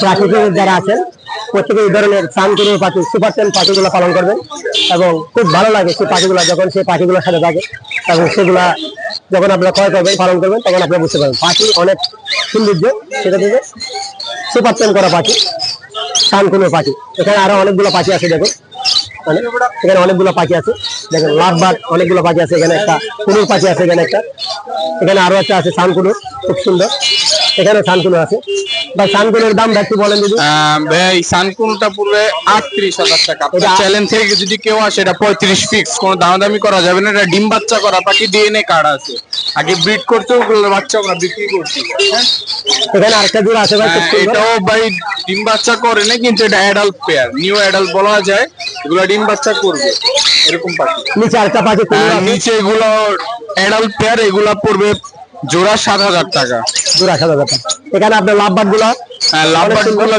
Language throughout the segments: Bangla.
প্রাকৃতিক যারা আছেন প্রত্যেকে এই ধরনের শান্তনু পাখি সুপার টেন পাখিগুলো পালন করবেন এবং খুব ভালো লাগে সেই পাখিগুলো, যখন সেই পাখিগুলোর সাথে থাকে, এবং সেগুলা যখন আপনারা ক্রয় করবেন, পালন করবেন, তখন আপনারা বুঝতে পারবেন পাখি অনেক সৌন্দর্য সেটা থেকে। সুপার টেন করা পাখি শান্তনু পাখি। এখানে আরও অনেকগুলো পাখি আছে, দেখুন। মানে এখানে অনেকগুলো পাখি আছে। দেখেন লাভবাদ অনেকগুলো পাখি আছে, এখানে একটা কুনুর পাখি আছে, এখানে একটা। এখানে আরও একটা আছে সানকুনুর খুব সুন্দর। এখানে সানকুনুর আছে। বা সানকুনের দাম একটু বলেন আহ, ভাই সানকুনটা পড়বে আটত্রিশ হাজার টাকা। চ্যালেঞ্জ থেকে যদি কেউ আসে এটা পঁয়ত্রিশ ফিক্স কোনো দামাদামি করা যাবে না এটা ডিম বাচ্চা করা পাখি ডিএনএ কার্ড আছে। আগে ব্রিড করতে ওগুলো বাচ্চা আমরা বিক্রি করছি হ্যাঁ? এখানে আরেকটা জোড়া আছে ভাই সুন্দর। এটাও ভাই ডিম বাচ্চা করে না কিন্তু এটা অ্যাডাল্ট পেয়ার নিউ অ্যাডাল্ট বলা যায় এগুলো ডিম বাচ্চা করবে। এরকম পাখি। নিচে আরেকটা পাখি কুনুর নিচে এগুলো অ্যাডাল্ট পেয়ার এগুলা পড়বে জোড়া সাত হাজার টাকা। জোড়া সাদা ব্যাপার এখানে আপনার লাভবাদগুলা হ্যাঁ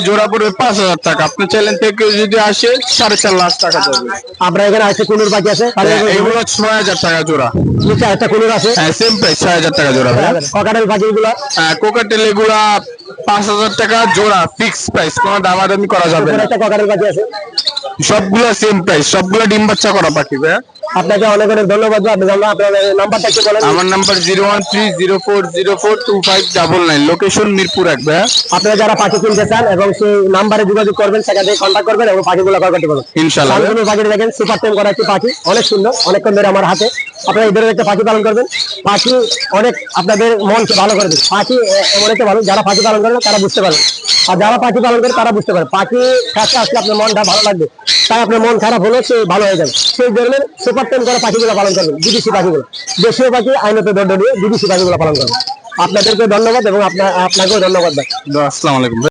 জোড়া পড়বে পাঁচ হাজার টাকা। আপনার চ্যালেঞ্জ থেকে যদি আসে সাড়ে চার লাখ টাকা যাবে আপনার এখানে আছে কুনুর পাখি আছে হ্যাঁ, এগুলো ছয় হাজার টাকা জোড়া। নিচে আরেকটা কুনুর আছে। হ্যাঁ সেম প্রাইস ছয় হাজার টাকা জোড়া। ককাটেল পাখি গুলা কোকাটেল এগুলা পাঁচ হাজার টাকা জোড়া ফিক্স প্রাইস কোনো দামাদামি করা যাবে না। একটা ককাটেল পাখি আছে। সবগুলো সেম প্রাইস সবগুলো ডিম বাচ্চা করা পাখি ভাই আপনাকে অনেক অনেক ধন্যবাদ আপনার নাম্বারটা একটু বলেন আমার number zero one three zero four zero four two five double nine location Mirpur এক ভাই আপনারা যারা পাখি কিনতে চান এবং সেই নাম্বারে যোগাযোগ করবেন সেখান থেকে কন্ট্যাক্ট করবেন এবং পাখিগুলো করতে পারবেন ইনশাল্লাহ। পাখি দেখেন সুপার টেম করা একটি পাখি অনেক সুন্দর অনেকক্ষণ ধরে আমার হাতে। আপনারা এই ধরনের একটা পাখি পালন করবেন। পাখি অনেক আপনাদের মনকে ভালো করে দেবে। পাখি এমন একটা ভালো যারা পাখি পালন করে না, তারা বুঝতে পারবে। আর যারা পাখি পালন করে তারা বুঝতে পারে পাখি কাছে আসলে আপনার মনটা ভালো লাগবে। তাই আপনার মন খারাপ হলে সে ভালো হয়ে যাবে। সেই ধরনের সুপার টেন করা পাখিগুলো পালন করবেন, বিদেশি পাখিগুলো। দেশীয় পাখি আইনত দণ্ড দিয়ে বিদেশি পাখিগুলো পালন করবেন। আপনাদেরকে ধন্যবাদ এবং আপনাকেও ধন্যবাদ ভাই। আসসালামু আলাইকুম।